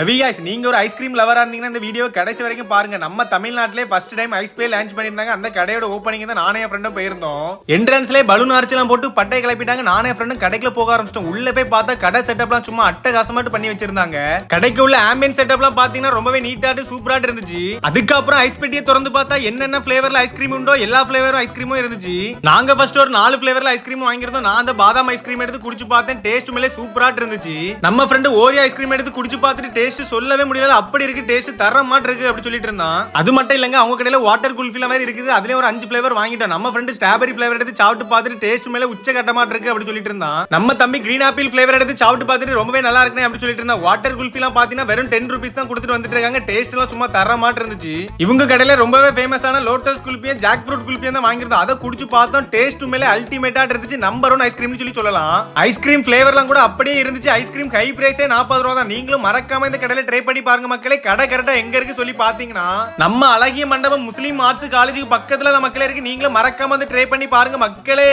ரவிகாஷ் நீங்க ஒரு ஐஸ்கிரீம் லவரா இருந்தீங்கன்னா இந்த வீடியோ கடைசி வரைக்கும் பாருங்க. நம்ம தமிழ்நாட்டிலே first time ice pay launch பண்ணியிருந்தாங்க. அந்த கடையோட ஓப்பனிங் தான் நானே என் ஃப்ரெண்டும் போயிருந்தோம். என்ட்ரன்ஸ்லேயே பலூன் அரைச்சலாம் போட்டு பட்டை கிளப்பிட்டாங்க. நானே என் ஃப்ரெண்டும் கடைக்குள்ள போக ஆரம்பிச்சிட்டோம். உள்ள போய் பார்த்தா கடை செட்டப்லாம் சும்மா அட்டகாசமாட்டு பண்ணி வச்சிருந்தாங்க. கடைக்கு உள்ள ஆம்பியன் செட்டப்லாம் பாத்தீங்கன்னா ரொம்பவே நீட்டாட்டு சூப்பராட்டு இருந்துச்சு. அதுக்கப்புறம் ஐஸ் பெட்டியை திறந்து பார்த்தா என்னென்ன ஃபிளேவர்ல ஐஸ்கிரீம் உண்டோ எல்லா ஃபிளேவரும் ஐஸ்கிரீமும் இருந்துச்சு. நாங்க ஃபர்ஸ்ட் ஒரு நாலு ஃபிளேவர்ல ஐஸ்கிரீம் வாங்கியிருந்தோம். நான் அந்த பாதாம் ஐஸ்கிரீம் எடுத்து குடிச்சு பார்த்தேன். டேஸ்ட் மேலே சூப்பராட்டு இருந்துச்சு. நம்ம ஃப்ரெண்டு ஓரி ஐஸ்கிரீம் எடுத்து குடிச்சு பார்த்துட்டு டேஸ்ட் சொல்லவே முடியல. அப்படி இருக்கு டேஸ்ட் தர மாட்டிருக்கு அப்படி சொல்லிட்டு இருந்தான். அது மட்டும் இல்லங்க அவங்க கடையில வாட்டர் குல்ஃபில மாதிரி இருக்குது. அதுலயும் ஒரு அஞ்சு ஃபிளேவர் வாங்கிட்டோம். நம்ம ஃப்ரெண்டு ஸ்ட்ராபெரி ஃபிளேவர் எடுத்து சாப்பிட்டு பார்த்துட்டு டேஸ்ட் மேல உச்ச கட்ட இருக்கு அப்படி சொல்லிட்டு இருந்தான். நம்ம தம்பி கிரீன் ஆப்பிள் ஃபிளேவர் எடுத்து சாப்பிட்டு பார்த்துட்டு ரொம்பவே நல்லா இருக்கு அப்படி சொல்லிட்டு இருந்தான். வாட்டர் குல்ஃபிலாம் பாத்தீங்கன்னா வெறும் டென் ருபீஸ் தான் கொடுத்துட்டு வந்துட்டு இருக்காங்க. டேஸ்ட் எல்லாம் சும்மா தர மாட்டு இருந்துச்சு இவங்க கடையில ரொம்பவே ஃபேமஸான லோட்டஸ் குல்ஃபியும் ஜாக் ஃப்ரூட் குல்ஃபியும் தான் வாங்கியிருந்தோம். அதை குடிச்சு பார்த்தோம். டேஸ்ட் மேல அல்டிமேட்டா இருந்துச்சு. நம்பர் ஒன் ஐஸ்கிரீம்னு சொல்லி சொல்லலாம். ஐஸ்கிரீம் ஃபிளேவர்லாம் கூட அப்படியே இருந்துச்சு. ஐஸ்கிரீம் ஹை பிரைஸே நாற்பது ரூபா தான். நீங்களும் மறக்காம இந்த கடையில ட்ரை பண்ணி பாருங்க மக்களே. கடை கரெக்டா எங்க இருக்கு சொல்லி பாத்தீங்கன்னா நம்ம அழகிய மண்டபம் முஸ்லீம் ஆர்ட்ஸ் காலேஜுக்கு பக்கத்துல தான் மக்களே இருக்கு. நீங்களும் மறக்காம வந்து ட்ரை பண்ணி பாருங்க மக்களே.